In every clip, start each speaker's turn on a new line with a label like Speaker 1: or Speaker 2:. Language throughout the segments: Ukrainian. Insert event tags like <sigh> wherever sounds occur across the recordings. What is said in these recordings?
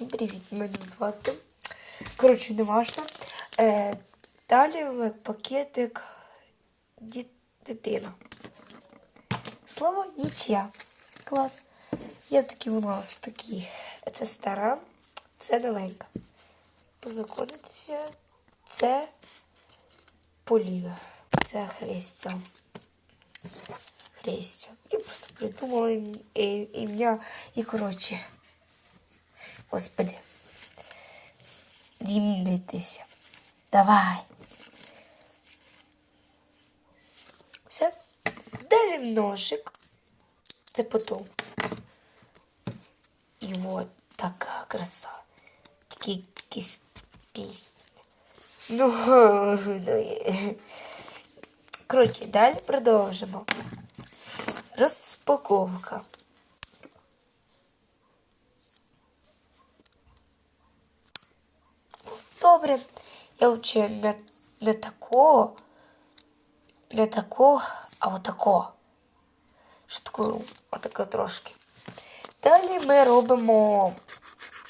Speaker 1: Всім привіт, мене звати. Коротше, не важно. Е, далі пакетик дитина. Слово нічия. Клас. Є такі у нас такі. Це стара, це новенька. Познайомитися. Це Поліна. Це Христя. Христя. Я просто придумала і- ім'я і коротше. Господи. Рівнитися. Давай. Все. Далі ножик. Це потом. І от така краса. Якийсь пі. Ну, <laughs> ну, коротше, далі продовжимо. Розпаковка. Добре, я вчу не, не тако, не тако, а отако. Шуткую, отако трошки. Далі ми робимо,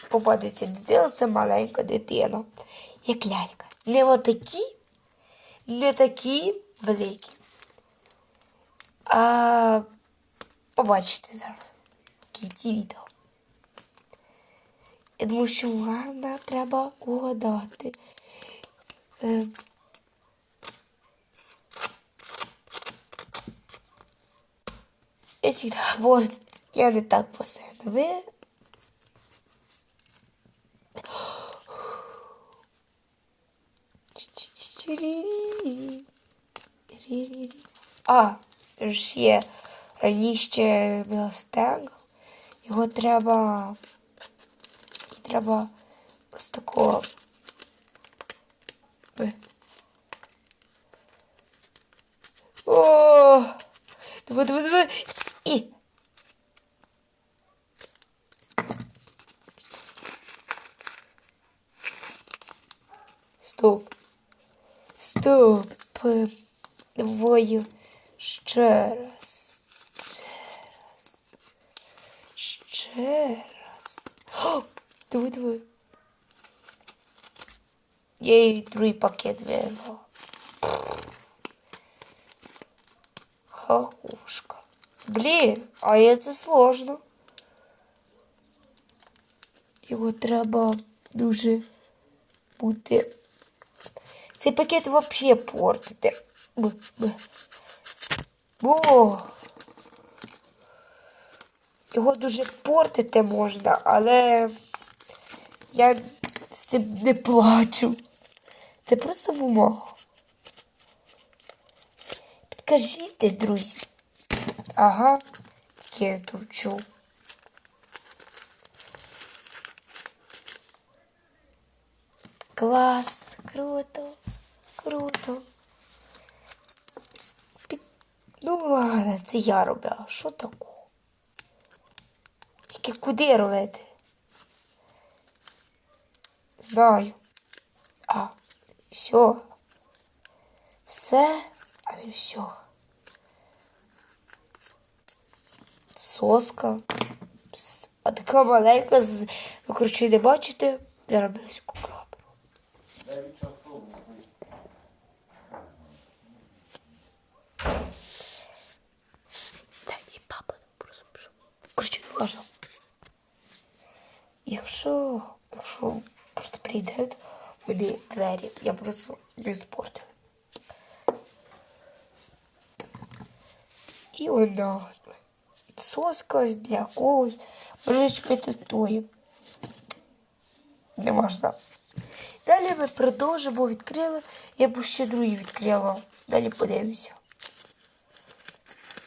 Speaker 1: попадеться дитина, це маленька дитина, як лялька. Не отакі, не такі великі. А побачите зараз в кінці відео. Думаю, що гарно треба угадати. Е, Я завжди говорю, я не так постійно. Ви. А, це ж є раніше Мілостег. Його треба. Треба ось такого. О! Диви, диви. Стоп. Стоп. Двою. Ще раз. Ще раз. Ще раз. О, диви, диви. Я їй другий пакет вирвала. Хахушка. Блін, а це сложно. Його треба дуже бути. Цей пакет взагалі портити. Б. Бо. Його дуже портити можна, але я з цим не плачу. Це просто бумага. Підкажіть, друзі. Ага, тільки я турчу. Клас, круто, круто. Під... Ну ладно, це я робила. Що такого? Тільки куди робити? Знаю. А, все. Все, але все. Соска. А така маленька, з- ви коротше не бачите, зараз близько камеру. Та і папа просто пішов. Коротше, не важно. Якщо прийдуть вони двері, я просто не спортив. І вона соска для когось. Може чекати тої. Не можна. Далі ми продовжимо, відкрили. Я б ще другі відкрила. Далі подивимося.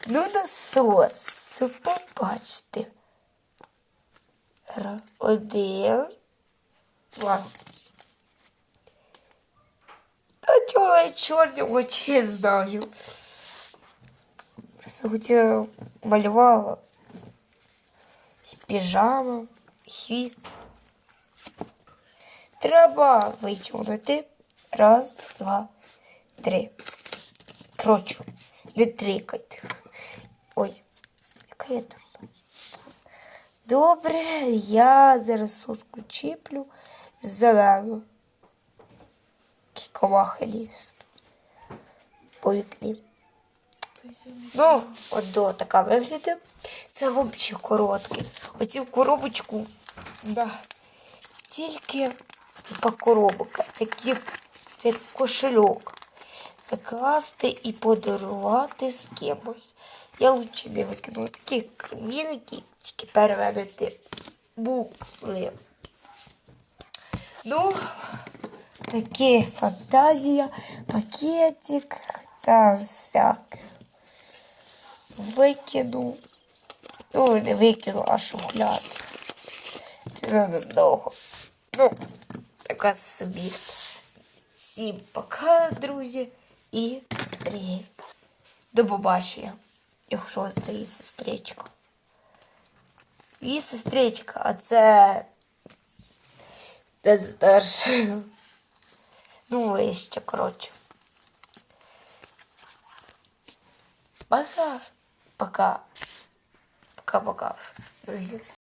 Speaker 1: Ну, насос. Побачите. Один. Два. Та чого я чорні очі не знаю. Просто хотіла малювала. Піжама, хвіст. Треба витягнути. Раз, два, три. Коротше, не трикайте. Ой, яка я дурна. Добре, я зараз соску чіплю зелену. Кіковахи ліс. По вікні. Ну, от до така виглядає. Це взагалі коротке. Оці в коробочку, да, тільки типа коробка, це, це кошельок. Закласти і подарувати з кимось. Я лучше не викину такі камінки, тільки переведити букви. Ну, таке фантазія, пакетик та всяке. Викину. Ну, не викину, а шухляд. Це ненадовго. Ну, така собі. Всім пока, друзі, і стрій. До побачення. Якщо це її сестричка. Її сестричка, а це. Це старша. Ну, вище, коротше. Пока. Пока. Пока-пока, друзі.